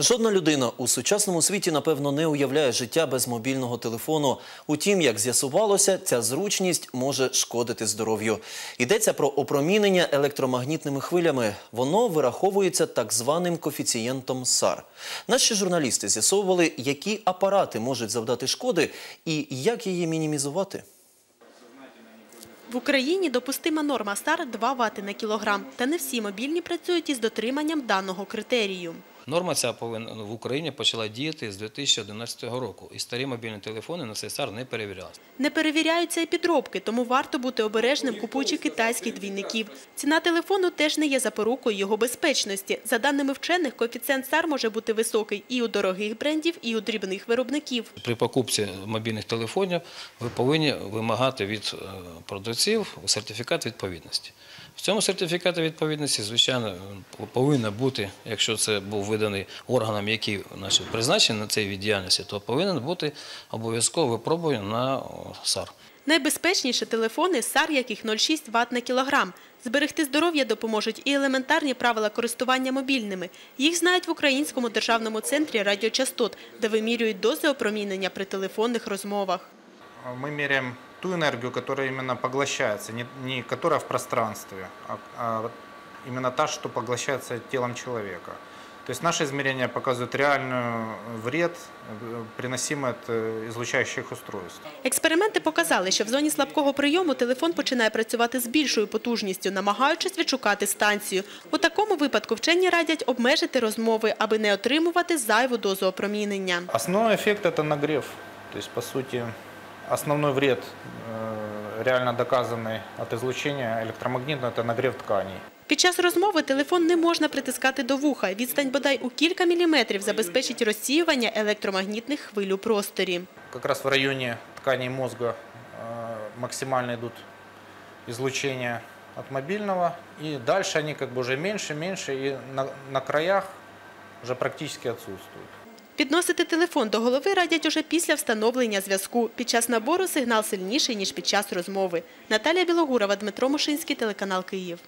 Жодна людина у сучасному світі, напевно, не уявляє життя без мобільного телефону. Утім, як з'ясувалося, ця зручність може шкодити здоров'ю. Йдеться про опромінення електромагнітними хвилями. Воно вираховується так званим коефіцієнтом САР. Наші журналісти з'ясовували, які апарати можуть завдати шкоди і як її мінімізувати. В Україні допустима норма САР 2 Вт на кілограм. Та не всі мобільні працюють із дотриманням даного критерію. Норма ця повинна в Україні почала діяти з 2011 року, і старі мобільні телефони на цей САР не перевірялися. Не перевіряються і підробки, тому варто бути обережним, купуючи китайських двійників. Ціна телефону теж не є запорукою його безпечності. За даними вчених, коефіцієнт САР може бути високий і у дорогих брендів, і у дрібних виробників. При покупці мобільних телефонів ви повинні вимагати від е, продавців сертифікат відповідності. В цьому сертифікаті відповідності, звичайно, повинна бути, якщо це був виданий органом, який значить, призначений на цей від діяльності, то повинен бути обов'язково випробуваний на САР. Найбезпечніші телефони САР, яких 0,6 Вт на кілограм. Зберегти здоров'я допоможуть і елементарні правила користування мобільними. Їх знають в Українському державному центрі радіочастот, де вимірюють дози опромінення при телефонних розмовах. мы меряем ту энергию, которая именно поглощается, не, которая в пространстве, а, именно та, что поглощается телом человека. То есть наши измерения показывают реальный вред, э, приносимый от э, излучающих устройств. Експерименти показали, що в зоні слабкого прийому телефон починає працювати з більшою потужністю, намагаючись відшукати станцію. У такому випадку вчені радять обмежити розмови, аби не отримувати зайву дозу опромінення. Основной эффект это нагрев. То есть, по сути, основной вред, э, реально доказанный от излучения электромагнитного, это нагрев тканей. Під час розмови телефон не можна притискати до вуха. Відстань бодай у кілька міліметрів забезпечить розсіювання електромагнітних хвиль у просторі. Как раз в районе тканей мозга э, максимально идут излучения от мобильного. И дальше они как бы уже меньше, меньше, и на, на краях уже практически отсутствуют. Підносити телефон до голови радять уже після встановлення зв'язку. Під час набору сигнал сильніший, ніж під час розмови. Наталія Білогурова, Дмитро Мошинський, телеканал Київ.